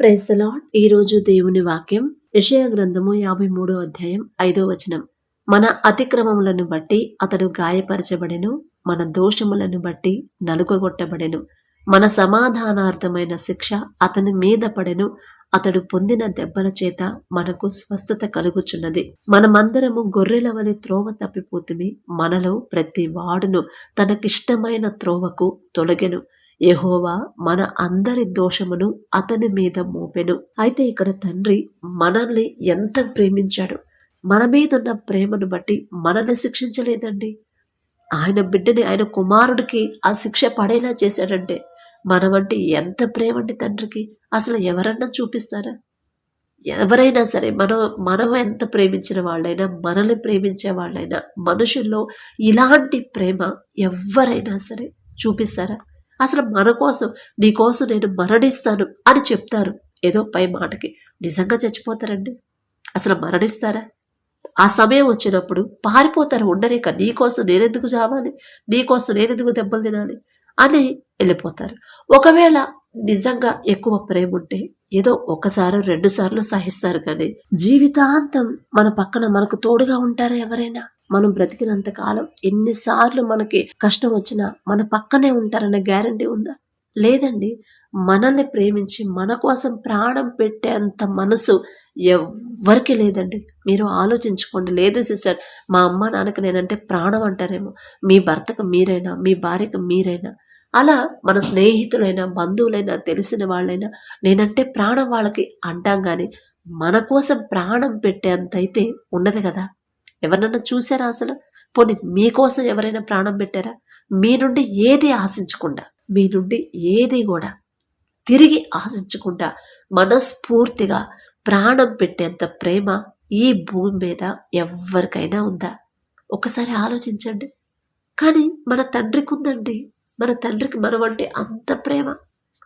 Praise the Lord ఈరోజు దేవుని వాక్యం విషయ గ్రంథము యాభై మూడో అధ్యాయం ఐదో వచనం. మన అతిక్రమములను బట్టి అతడు గాయపరచబడెను మన దోషములను బట్టి నలుగొట్టబడెను మన సమాధానార్థమైన శిక్ష అతని మీద పడెను అతడు పొందిన దెబ్బల చేత మనకు స్వస్థత కలుగుచున్నది. మనమందరము గొర్రెల వలె త్రోవ తప్పిపోతుమి మనలో ప్రతి వాడును తనకిష్టమైన త్రోవకు తొలగెను. యహోవా మన అందరి దోషమును అతని మీద మోపెను. అయితే ఇక్కడ తండ్రి మనల్ని ఎంత ప్రేమించాడు? మన మీదున్న ప్రేమను బట్టి మనల్ని శిక్షించలేదండి. ఆయన బిడ్డని ఆయన కుమారుడికి ఆ శిక్ష పడేలా చేశాడంటే మనమంటే ఎంత ప్రేమండి తండ్రికి? అసలు ఎవరన్నా చూపిస్తారా? ఎవరైనా సరే మనం మనం ఎంత ప్రేమించిన వాళ్ళైనా మనల్ని ప్రేమించే వాళ్ళైనా మనుషుల్లో ఇలాంటి ప్రేమ ఎవరైనా సరే చూపిస్తారా? అసలు మన కోసం నీ కోసం నేను మరణిస్తాను అని చెప్తారు. ఏదో పై మాటకి నిజంగా చచ్చిపోతారండి. అసలు మరణిస్తారా? ఆ సమయం వచ్చినప్పుడు పారిపోతారు ఉండలేక నీకోసం నేనెందుకు చావాలి? నీకోసం నేనెందుకు దెబ్బలు తినాలి? అని వెళ్ళిపోతారు. ఒకవేళ నిజంగా ఎక్కువ ప్రేమ ఉంటే ఏదో ఒకసారి రెండు సార్లు సహిస్తారు కానీ జీవితాంతం మన పక్కన మనకు తోడుగా ఉంటారా ఎవరైనా? మనం బ్రతికినంత కాలం ఎన్నిసార్లు మనకి కష్టం వచ్చినా మన పక్కనే ఉంటారనే గ్యారంటీ ఉందా? లేదండి. మనల్ని ప్రేమించి మన కోసం ప్రాణం పెట్టేంత మనసు ఎవ్వరికి లేదండి. మీరు ఆలోచించుకోండి. లేదు సిస్టర్ మా అమ్మ నాన్నకి నేనంటే ప్రాణం అంటారేమో. మీ భర్తకు మీరైనా మీ భార్యకు మీరైనా. అలా మన స్నేహితులైనా బంధువులైనా తెలిసిన వాళ్ళైనా నేనంటే ప్రాణం వాళ్ళకి అంటాం కానీ మన కోసం ప్రాణం పెట్టేంత అయితే ఉండదు కదా? ఎవరినన్నా చూసారా అసలు? పోనీ మీకోసం ఎవరైనా ప్రాణం పెట్టారా? మీ నుండి ఏది ఆశించకుండా మీ నుండి ఏది కూడా తిరిగి ఆశించకుండా మనస్ఫూర్తిగా ప్రాణం పెట్టేంత ప్రేమ ఈ భూమి మీద ఎవరికైనా ఉందా? ఒకసారి ఆలోచించండి. కానీ మన తండ్రికి ఉందండి. మన తండ్రికి మనం అంటే అంత ప్రేమ.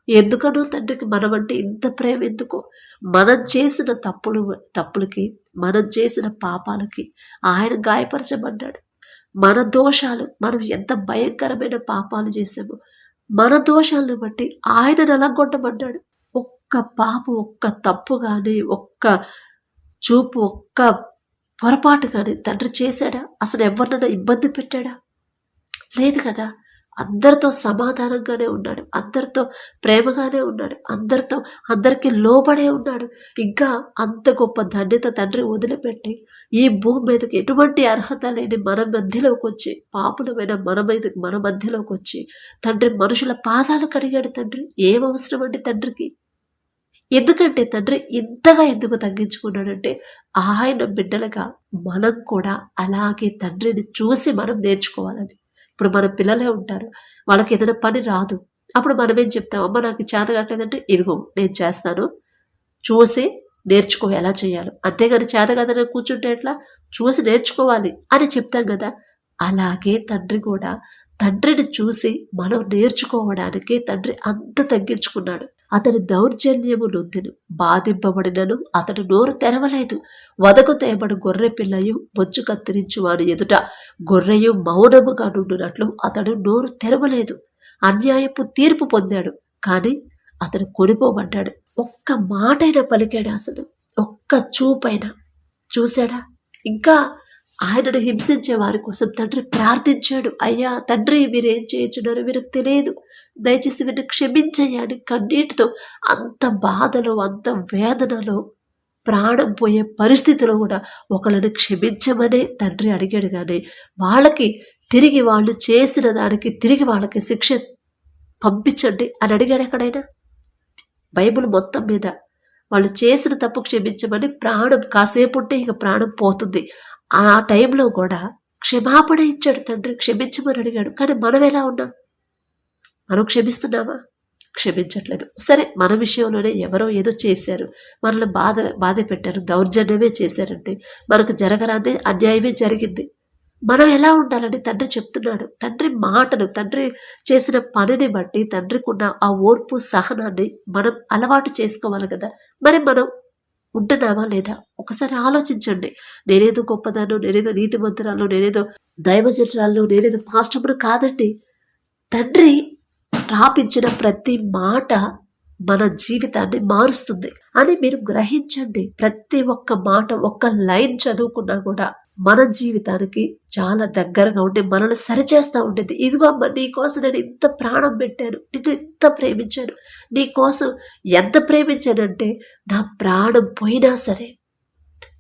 ఎందుకనో తండ్రికి మనం అంటే ఇంత ప్రేమ ఎందుకో? మనం చేసిన తప్పులు తప్పులకి మనం చేసిన పాపాలకి ఆయన గాయపరచమన్నాడు మన దోషాలు మనం ఎంత భయంకరమైన పాపాలు చేసామో మన దోషాలను బట్టి ఆయన నలగొట్టమన్నాడు ఒక్క పాపం ఒక్క తప్పు కానీ ఒక్క చూపు ఒక్క పొరపాటు కానీ తండ్రి చేశాడా? అసలు ఎవరినైనా ఇబ్బంది పెట్టాడా? లేదు కదా? అందరితో సమాధానంగానే ఉన్నాడు. అందరితో ప్రేమగానే ఉన్నాడు. అందరితో అందరికీ లోబడే ఉన్నాడు. ఇంకా అంత గొప్ప ధన్యత తండ్రి వదిలిపెట్టి ఈ భూమి మీదకి ఎటువంటి అర్హత లేని మన మధ్యలోకి వచ్చి పాపులమైన మన మీదకి మన మధ్యలోకి వచ్చి తండ్రి మనుషుల పాదాలు కడిగాడు తండ్రి. ఏం అవసరం అండి తండ్రికి? ఎందుకంటే తండ్రి ఇంతగా ఎందుకు తగ్గించుకున్నాడంటే ఆయన బిడ్డలుగా మనం కూడా అలాగే తండ్రిని చూసి మనం నేర్చుకోవాలని. ఇప్పుడు మన పిల్లలే ఉంటారు. వాళ్ళకి ఏదైనా పని రాదు. అప్పుడు మనం ఏం చెప్తాం? అమ్మ నాకు చేత కావట్లేదంటే ఇదిగో నేను చేస్తాను. చూసి నేర్చుకో ఎలా చేయాలో. అంతేగాని చేత కదని కూర్చుంటే ఎట్లా? చూసి నేర్చుకోవాలి అని చెప్తాం కదా. అలాగే తండ్రి కూడా తండ్రిని చూసి మనం నేర్చుకోవడానికి తండ్రి అంత తగ్గించుకున్నాడు. అతని దౌర్జన్యము నొందిను. బాధింపబడినను అతడు నోరు తెరవలేదు. వదకు తేబడి గొర్రె పిల్లయు బొచ్చు కత్తిరించు వారి ఎదుట గొర్రెయు మౌనముగా నుండినట్లు అతడు నోరు తెరవలేదు. అన్యాయపు తీర్పు పొందాడు. కానీ అతడు కొనిపోబడ్డాడు ఒక్క మాటైనా పలికాడు అసలు. ఒక్క చూపైనా. చూశాడా? ఇంకా ఆయనను హింసించే వారి కోసం తండ్రి ప్రార్థించాడు. అయ్యా తండ్రి మీరేం చేయించున్నారో వీరికి తెలియదు. దయచేసి వీరిని క్షమించయ్యా అని కన్నీటితో అంత బాధలో అంత వేదనలో ప్రాణం పోయే పరిస్థితిలో కూడా ఒకళ్ళని క్షమించమనే తండ్రి అడిగాడు. కానీ వాళ్ళకి తిరిగి వాళ్ళు చేసిన దానికి తిరిగి వాళ్ళకి శిక్ష పంపించండి అని అడిగాడు ఎక్కడైనా? బైబిల్ మొత్తం మీద వాళ్ళు చేసిన తప్పు క్షమించమని ప్రాణం కాసేపు ఉంటే ఇక ప్రాణం పోతుంది. ఆ టైంలో కూడా క్షమాపణ ఇచ్చాడు తండ్రి క్షమించమని అడిగాడు. కానీ మనం ఎలా ఉన్నాం? మనం క్షమిస్తున్నామా? క్షమించట్లేదు. సరే మన విషయంలోనే ఎవరో ఏదో చేశారు. మనల్ని బాధ బాధ పెట్టారు దౌర్జన్యమే చేశారంటే మనకు జరగరాదే అన్యాయమే జరిగింది. మనం ఎలా ఉండాలని తండ్రి చెప్తున్నాడు. తండ్రి మాటలు తండ్రి చేసిన పనిని బట్టి తండ్రికున్న ఆ ఓర్పు సహనాన్ని మనం అలవాటు చేసుకోవాలి కదా. మరి మనం ఉంటున్నావా లేదా? ఒకసారి ఆలోచించండి. నేనేదో గొప్పదాను నేనేదో నీతి మంత్రాలు నేనేదో దైవజనరాలు నేనేదో మాస్టర్ను కాదండి. తండ్రి రాపించిన ప్రతి మాట మన జీవితాన్ని మారుస్తుంది. అని మీరు గ్రహించండి. ప్రతి ఒక్క మాట ఒక్క లైన్ చదువుకున్నా కూడా మన జీవితానికి చాలా దగ్గరగా ఉండి మనల్ని సరిచేస్తూ ఉండేది ఇదిగో అమ్మ నీకోసం నేను ఇంత ప్రాణం పెట్టాను. నిన్ను ఇంత ప్రేమించాను. నీకోసం ఎంత ప్రేమించానంటే నా ప్రాణం పోయినా సరే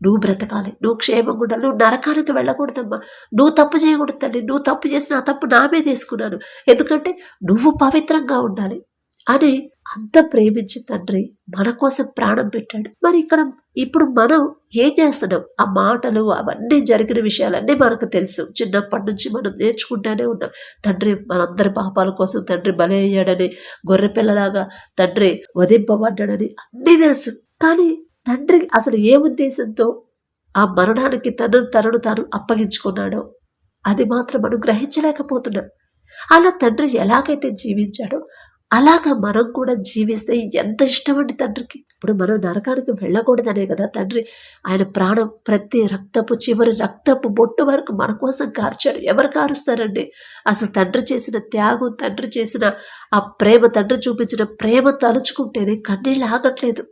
నువ్వు బ్రతకాలి. నువ్వు క్షేమంగా ఉండాలి. నువ్వు నరకానికి వెళ్ళకూడదమ్మా. నువ్వు తప్పు చేయకూడదు తల్లి. నువ్వు తప్పు చేసిన ఆ తప్పు నామే తీసుకున్నాను ఎందుకంటే నువ్వు పవిత్రంగా ఉండాలి. అని అంత ప్రేమించి తండ్రి మన కోసం ప్రాణం పెట్టాడు. మరి ఇక్కడ ఇప్పుడు మనం ఏం చేస్తున్నాం? ఆ మాటలు అవన్నీ జరిగిన విషయాలన్నీ మనకు తెలుసు. చిన్నప్పటి నుంచి మనం నేర్చుకుంటూనే ఉన్నాం. తండ్రి మనందరి పాపాల కోసం తండ్రి బలి అయ్యాడని గొర్రె పిల్లలాగా తండ్రి వధింపబడ్డాడని అన్నీ తెలుసు. కానీ తండ్రి అసలు ఏ ఉద్దేశంతో ఆ మరణానికి తనను తనను తాను అప్పగించుకున్నాడో అది మాత్రం మనం గ్రహించలేకపోతున్నాం అలా తండ్రి ఎలాగైతే జీవించాడో అలాగా మనం కూడా జీవిస్తే ఎంత ఇష్టమండి తండ్రికి? ఇప్పుడు మనం నరకానికి వెళ్ళకూడదనే కదా తండ్రి? ఆయన ప్రాణం ప్రతి రక్తపు చివరి రక్తపు బొట్టు వరకు మన కోసం కార్చారు. ఎవరు కారుస్తారండి? అసలు తండ్రి చేసిన త్యాగం తండ్రి చేసిన ఆ ప్రేమ తండ్రి చూపించిన ప్రేమ తలుచుకుంటేనే కన్నీళ్ళు ఆగట్లేదు.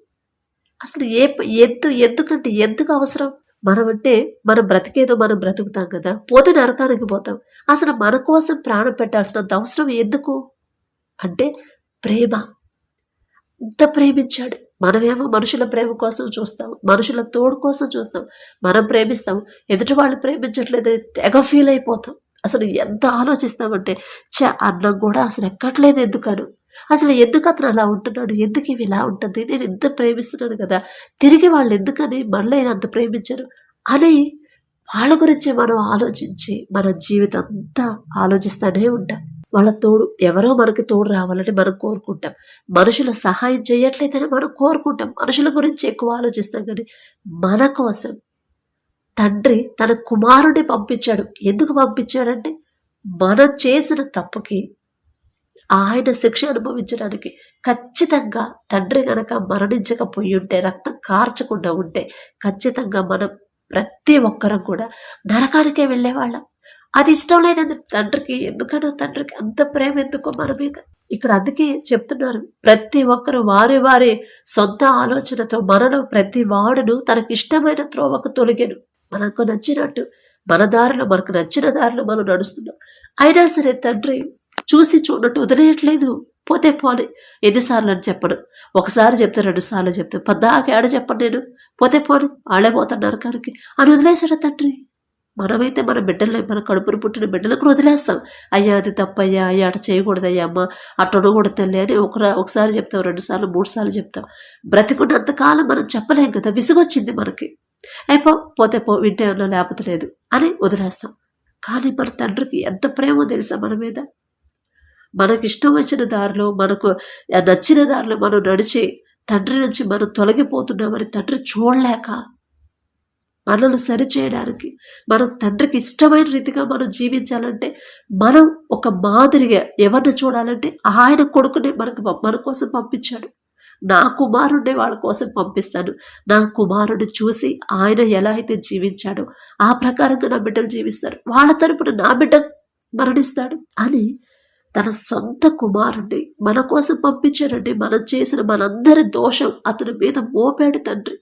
అసలు ఏ ఎందు ఎందుకంటే ఎందుకు అవసరం? మనం అంటే మనం బ్రతికేదో మనం బ్రతుకుతాం కదా? పోతే నరకానికి పోతాం. అసలు మన కోసం ప్రాణం పెట్టాల్సినంత అవసరం ఎందుకు? అంటే ప్రేమ. అంత ప్రేమించాడు. మనమేమో మనుషుల ప్రేమ కోసం చూస్తాం. మనుషుల తోడు కోసం చూస్తాం. మనం ప్రేమిస్తాం. ఎదుటి వాళ్ళు ప్రేమించట్లేదు. తెగ ఫీల్ అయిపోతాం. అసలు ఎంత ఆలోచిస్తామంటే చ అన్నం కూడా అసలు ఎక్కట్లేదు ఎందుకను? అసలు ఎందుకు అతను అలా ఉంటున్నాడు? ఎందుకు ఇవి ఇలా ఉంటుంది? నేను ఎంత ప్రేమిస్తున్నాను కదా. తిరిగి వాళ్ళు ఎందుకని మళ్ళీ అంత ప్రేమించరు? అని వాళ్ళ గురించి మనం ఆలోచించి మన జీవితం అంతా ఆలోచిస్తూనే ఉంటాం. వాళ్ళ తోడు ఎవరో మనకి తోడు రావాలని మనం కోరుకుంటాం. మనుషుల సహాయం చేయట్లేదని మనం కోరుకుంటాం. మనుషుల గురించి ఎక్కువ ఆలోచిస్తాం కానీ మన కోసం తండ్రి తన కుమారుడిని పంపించాడు. ఎందుకు పంపించాడంటే మనం చేసిన తప్పుకి ఆయన శిక్ష అనుభవించడానికి ఖచ్చితంగా తండ్రి గనక మరణించకపోయి ఉంటే రక్తం కార్చకుండా ఉంటే ఖచ్చితంగా మనం ప్రతి ఒక్కరం కూడా నరకానికే వెళ్ళేవాళ్ళం. అది ఇష్టం లేదండి తండ్రికి ఎందుకనో తండ్రికి అంత ప్రేమ ఎందుకో మన మీద? ఇక్కడ అందుకే చెప్తున్నారు ప్రతి ఒక్కరు వారి వారి సొంత ఆలోచనతో మనలో ప్రతి వాడును తనకి ఇష్టమైన త్రోవకు తొలగను. మనకు నచ్చినట్టు మన దారిలో మనకు నచ్చిన దారిలో మనం నడుస్తున్నాం. అయినా సరే తండ్రి చూసి చూడట్టు వదిలేయట్లేదు. పోతే పోలే. ఎన్నిసార్లు అని చెప్పడు ఒకసారి చెప్తే రెండు సార్లు చెప్తే పద్దాక ఏడ చెప్పను నేను. పోతే పోని. వాళ్ళే పోతాను నరకానికి అని వదిలేసాడు తండ్రి? మనమైతే మన బిడ్డలు మన కడుపును పుట్టిన బిడ్డలకు వదిలేస్తాం. అయ్యా అది తప్పయ్యా అయ్యా అట చేయకూడదయ్యా అమ్మ అటు ఉండకూడదు తల్లి అని ఒక ఒకసారి చెప్తాం రెండు సార్లు మూడు సార్లు చెప్తాం. బ్రతికున్నంతకాలం మనం చెప్పలేం కదా విసుగొచ్చింది మనకి. అయిపో పోతే పో వింటే ఉన్నా లేకపోతే లేదు అని వదిలేస్తాం. కానీ మన తండ్రికి ఎంత ప్రేమో తెలుసా మన మీద? మనకి ఇష్టం వచ్చిన దారిలో మనకు నచ్చిన దారిలో మనం నడిచి తండ్రి నుంచి మనం తొలగిపోతున్నామని తండ్రి చూడలేక మనల్ని సరిచేయడానికి మనం తండ్రికి ఇష్టమైన రీతిగా మనం జీవించాలంటే మనం ఒక మాదిరిగా ఎవరిని చూడాలంటే ఆయన కొడుకునే మనకు మన కోసం పంపించాడు. నా కుమారుడిని వాళ్ళ కోసం పంపిస్తాను నా కుమారుడు చూసి ఆయన ఎలా అయితే జీవించాడో ఆ ప్రకారంగా నా బిడ్డలు జీవిస్తారు. వాళ్ళ తరపున నా బిడ్డ మరణిస్తాడు అని తన సొంత కుమారుణ్ణి మన కోసం పంపించాడంటే మనం చేసిన మనందరి దోషం అతని మీద మోపాడు తండ్రి.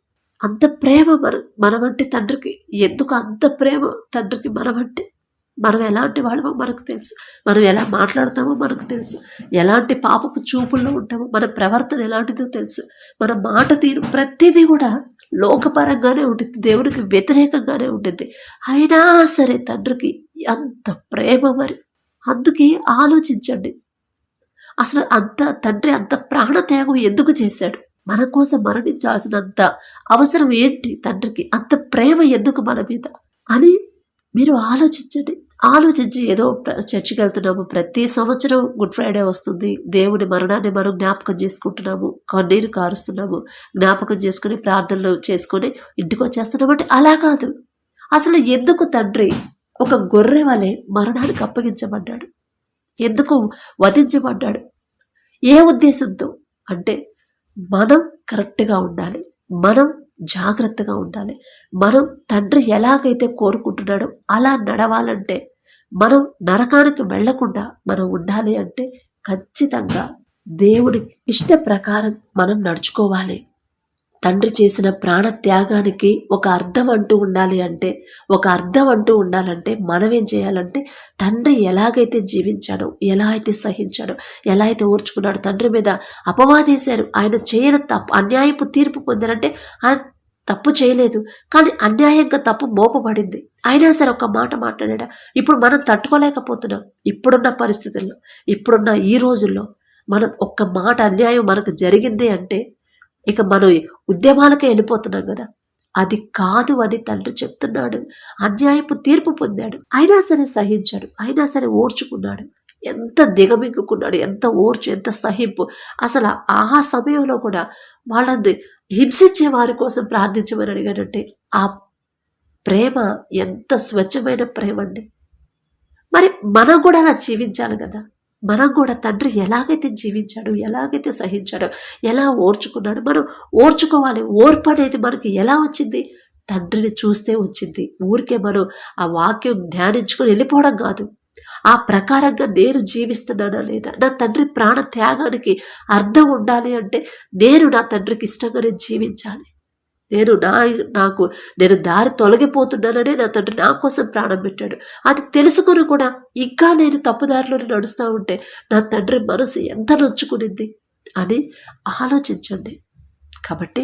అంత ప్రేమ మనం మనమంటే తండ్రికి. ఎందుకు అంత ప్రేమ తండ్రికి మనమంటే మనం ఎలాంటి వాళ్ళమో మనకు తెలుసు. మనం ఎలా మాట్లాడతామో మనకు తెలుసు. ఎలాంటి పాపపు చూపుల్లో ఉంటామో మన ప్రవర్తన ఎలాంటిదో తెలుసు. మన మాట తీరు ప్రతిదీ కూడా లోకపరంగానే ఉంటుంది దేవునికి వ్యతిరేకంగానే ఉంటుంది అయినా సరే తండ్రికి అంత ప్రేమ మరి. అందుకే ఆలోచించండి. అసలు అంత తండ్రి అంత ప్రాణత్యాగం ఎందుకు చేశాడు? మన కోసం మరణించాల్సినంత అవసరం ఏంటి తండ్రికి? అంత ప్రేమ ఎందుకు మన మీద? అని మీరు ఆలోచించండి. ఆలోచించి ఏదో చర్చికి వెళ్తున్నాము. ప్రతి సంవత్సరం గుడ్ ఫ్రైడే వస్తుంది. దేవుని మరణాన్ని మనం జ్ఞాపకం చేసుకుంటున్నాము. కన్నీరు కారుస్తున్నాము. జ్ఞాపకం చేసుకుని ప్రార్థనలు చేసుకొని ఇంటికి వచ్చేస్తున్నామంటే అలా కాదు. అసలు ఎందుకు తండ్రి ఒక గొర్రె వలె మరణానికి అప్పగించబడ్డాడు? ఎందుకు వధించబడ్డాడు? ఏ ఉద్దేశంతో? అంటే మనం కరెక్ట్గా ఉండాలి. మనం జాగ్రత్తగా ఉండాలి. మనం తండ్రి ఎలాగైతే కోరుకుంటున్నాడో అలా నడవాలంటే మనం నరకానికి వెళ్ళకుండా మనం ఉండాలి అంటే ఖచ్చితంగా దేవుని ఇష్ట ప్రకారం మనం నడుచుకోవాలి. తండ్రి చేసిన ప్రాణ త్యాగానికి ఒక అర్థం అంటూ ఉండాలి అంటే ఒక అర్థం అంటూ ఉండాలంటే మనం ఏం చేయాలంటే తండ్రి ఎలాగైతే జీవించాడో ఎలా అయితే సహించాడో ఎలా అయితే ఓర్చుకున్నాడో తండ్రి మీద అపవాదేశారు ఆయన చేయని తప్పు అన్యాయపు తీర్పు పొందారంటే ఆయన తప్పు చేయలేదు. కానీ అన్యాయంగా తప్పు మోపబడింది. అయినా సరే ఒక మాట మాట్లాడా ఇప్పుడు మనం తట్టుకోలేకపోతున్నాం. ఇప్పుడున్న పరిస్థితుల్లో ఇప్పుడున్న ఈ రోజుల్లో మనం ఒక్క మాట అన్యాయం మనకు జరిగింది అంటే ఇక మనం ఉద్యమాలకే వెళ్ళిపోతున్నాం కదా. అది కాదు అని తండ్రి చెప్తున్నాడు. అన్యాయపు తీర్పు పొందాడు. అయినా సరే సహించాడు. అయినా సరే ఓర్చుకున్నాడు. ఎంత దిగమింగుకున్నాడు. ఎంత ఓర్చు ఎంత సహింపు. అసలు ఆ సమయంలో కూడా వాళ్ళని హింసించే వారి కోసం ప్రార్థించమని అడిగాడంటే ఆ ప్రేమ ఎంత స్వచ్ఛమైన ప్రేమ అండి మరి మనం కూడా అలా జీవించాలి కదా. మనం కూడా తండ్రి ఎలాగైతే జీవించాడు ఎలాగైతే సహించాడో ఎలా ఓర్చుకున్నాడు మనం ఓర్చుకోవాలి. ఓర్పు అనేది మనకి ఎలా వచ్చింది? తండ్రిని చూస్తే వచ్చింది. ఊరికే మనం ఆ వాక్యం ధ్యానించుకొని వెళ్ళిపోవడం కాదు. ఆ ప్రకారంగా నేను జీవిస్తున్నానా లేదా? నా తండ్రి ప్రాణ త్యాగానికి అర్థం ఉండాలి అంటే నేను నా తండ్రికి ఇష్టంగానే జీవించాలి. నేను నా నాకు నేను దారి తొలగిపోతున్నాననే నా తండ్రి నా కోసం ప్రాణం పెట్టాడు. అది తెలుసుకుని కూడా ఇంకా నేను తప్పుదారిలో నడుస్తూ ఉంటే నా తండ్రి మనసు ఎంత నొచ్చుకునింది అని ఆలోచించండి. కాబట్టి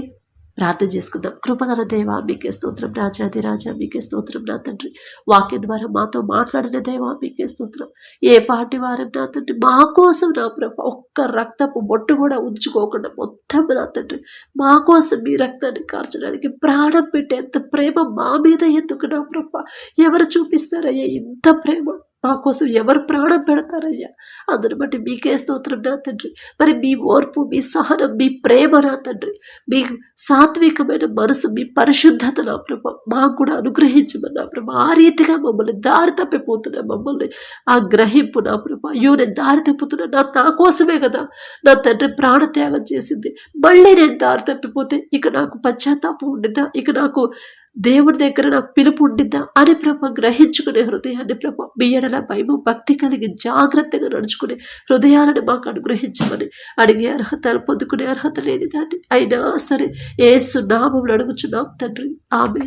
ప్రార్థన చేసుకుందాం. కృపగల దేవ మీకే స్తోత్రం. రాజాది రాజా మీకే స్తోత్రం నా తండ్రి. వాక్యం ద్వారా మాతో మాట్లాడిన దేవ మీకే స్తోత్రం. ఏ పాటి వారం నా తండ్రి మా కోసం నా ప్రభ ఒక్క రక్తపు బొట్టు కూడా ఉంచుకోకుండా మొత్తం నా తండ్రి. మా కోసం మీ రక్తాన్ని కార్చడానికి ప్రాణం పెట్టేంత ప్రేమ మా మీద ఎందుకు నా ప్రభ? ఎవరు చూపిస్తారయ్యా ఇంత ప్రేమ? మా కోసం ఎవరు ప్రాణం పెడతారయ్యా? అందుని బట్టి మీకే స్తోత్రం నా తండ్రి. మరి మీ ఓర్పు మీ సహనం మీ ప్రేమ నా తండ్రి. మీ సాత్వికమైన మనసు మీ పరిశుద్ధత నా ప్రభ. మాకు కూడా అనుగ్రహించమని నా ప్రభ. ఆ రీతిగా మమ్మల్ని దారి తప్పిపోతున్నా మమ్మల్ని ఆ గ్రహింపు నా ప్రభ. అయ్యో నేను దారి తప్పుతున్నా. నా నా కోసమే కదా నా తండ్రి ప్రాణత్యాగం చేసింది. మళ్ళీ నేను దారి తప్పిపోతే ఇక నాకు పశ్చాత్తాపం ఉండదా ఇక నాకు దేవుడి దగ్గర నాకు పిలుపు ఉండిద్దా అని ప్రభ గ్రహించుకునే హృదయాన్ని ప్రభ మీ ఎడల భయము భక్తి కలిగి జాగ్రత్తగా నడుచుకునే హృదయాలను మాకు అనుగ్రహించమని అడిగే అర్హత పొందుకునే అర్హత లేని దాన్ని అయినా సరే ఏసు నామములు అడుగుచున్నాం తండ్రి. ఆమె